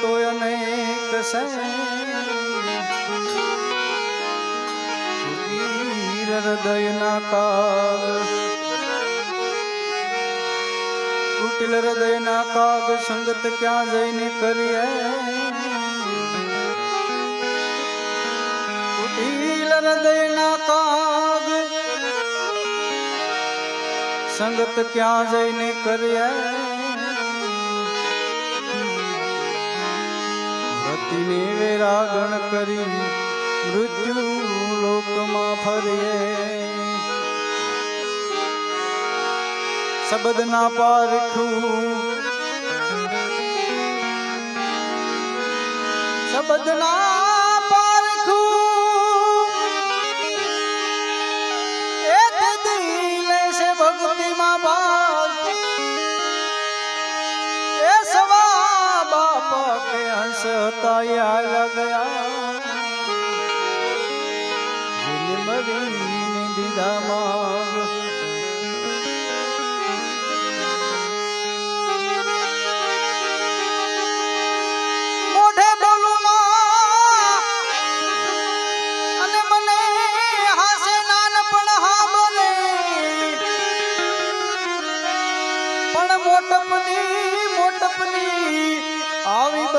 તો અનેક વીર હૃદયના કાગ. કુટિલ હૃદયના કાગ સંગત ક્યાં જઈને કરીએ? કુટિલ હૃદયના કાગ સંગત ક્યાં જઈને કરીએ? રતિને વેરાગણ કરી મૃત્યુ લોકમાં ફરીએ. શબ્દના પારખું શબ્દના પારખું હંસ તૈયાર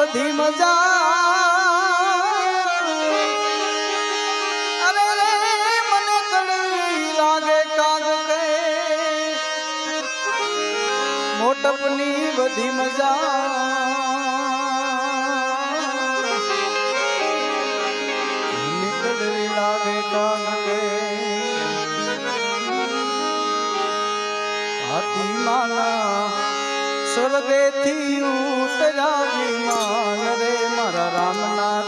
બધી મજા. અરે રે મને કડવી લાગે મોટપની બધી મજા. સ્વર્ગેથી ઉતર્યા વિમાન રે મારા રામના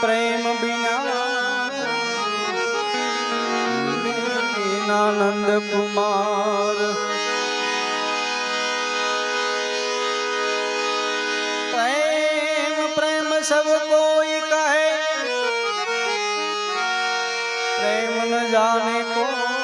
પ્રેમ બિના આનંદ કુમાર. પ્રેમ પ્રેમ સબ કોઈ કહે પ્રેમ ન જાણે કોઈ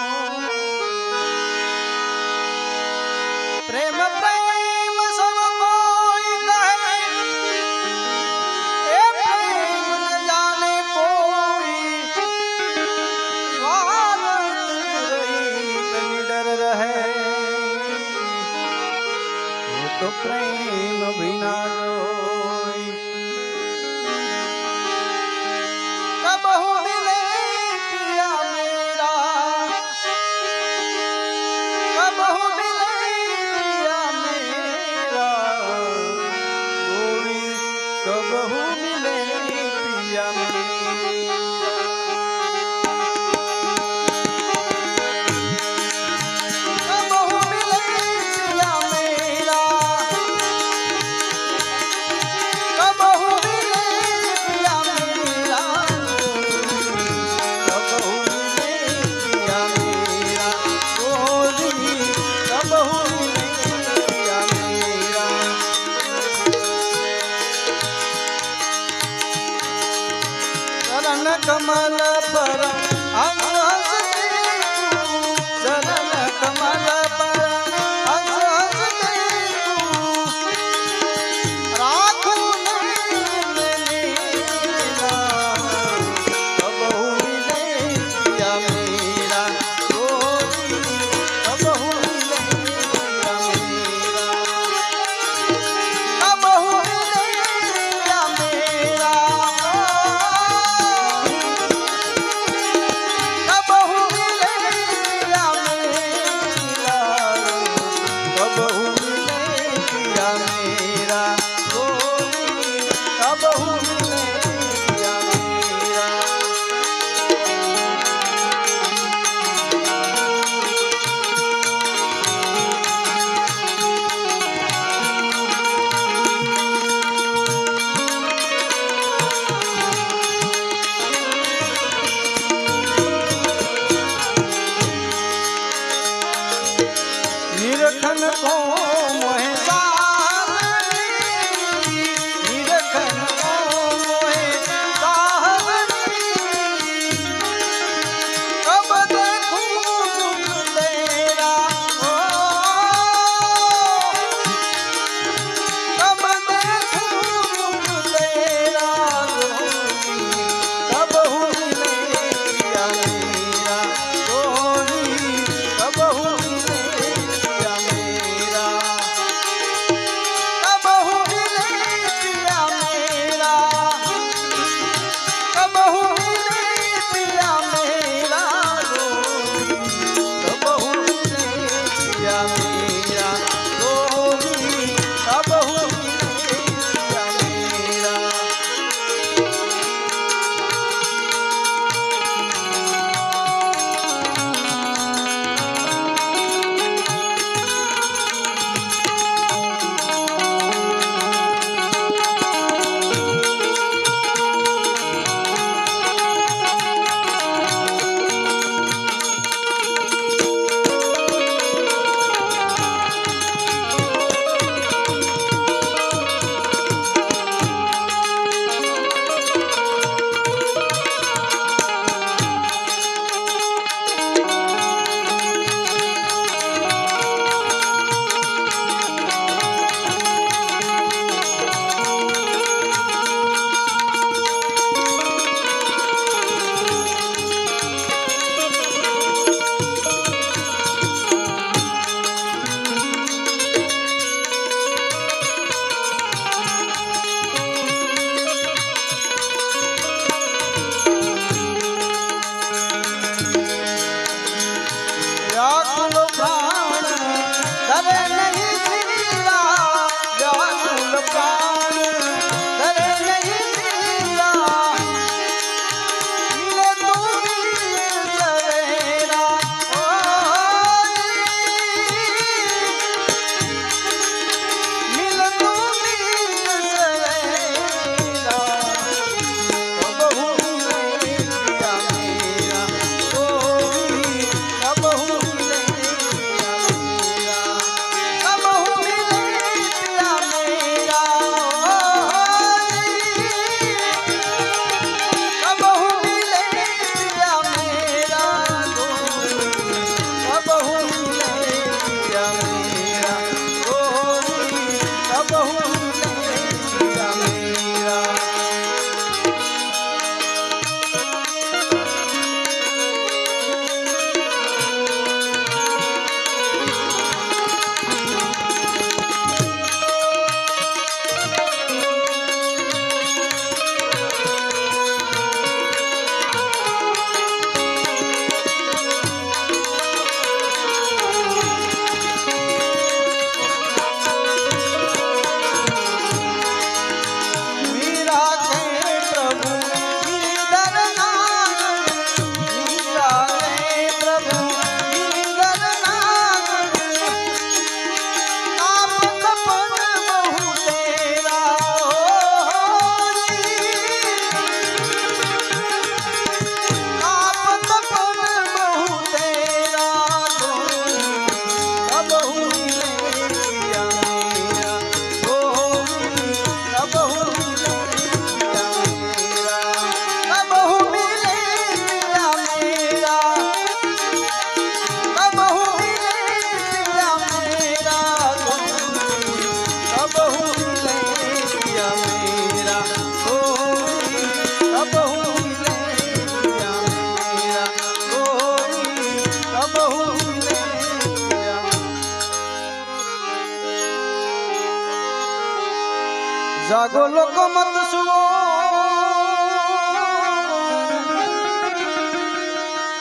લોકો મત સુઓ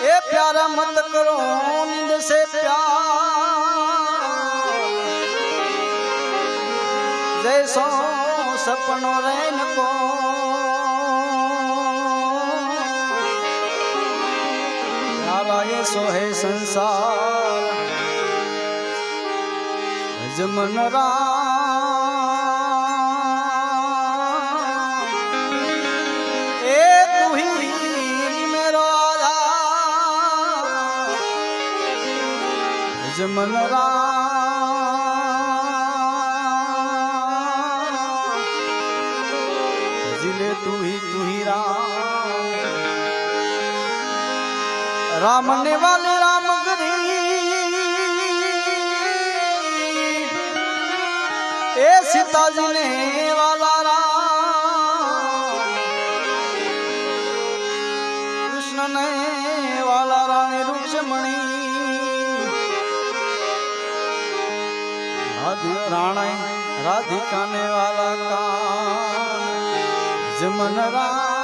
એ પ્યારા મત કરો નિંદ સે પ્યાર જૈસો સપનો રેન કો એ સોહે સંસાર જમન રામ ભજમન રામ. ભજલે તું ही તું ही રામ. રામ ને વાલે રામ ગરી. એ સીતાજી ને રાણાઈ રાધિકાને વાલા કાન. જમન રામ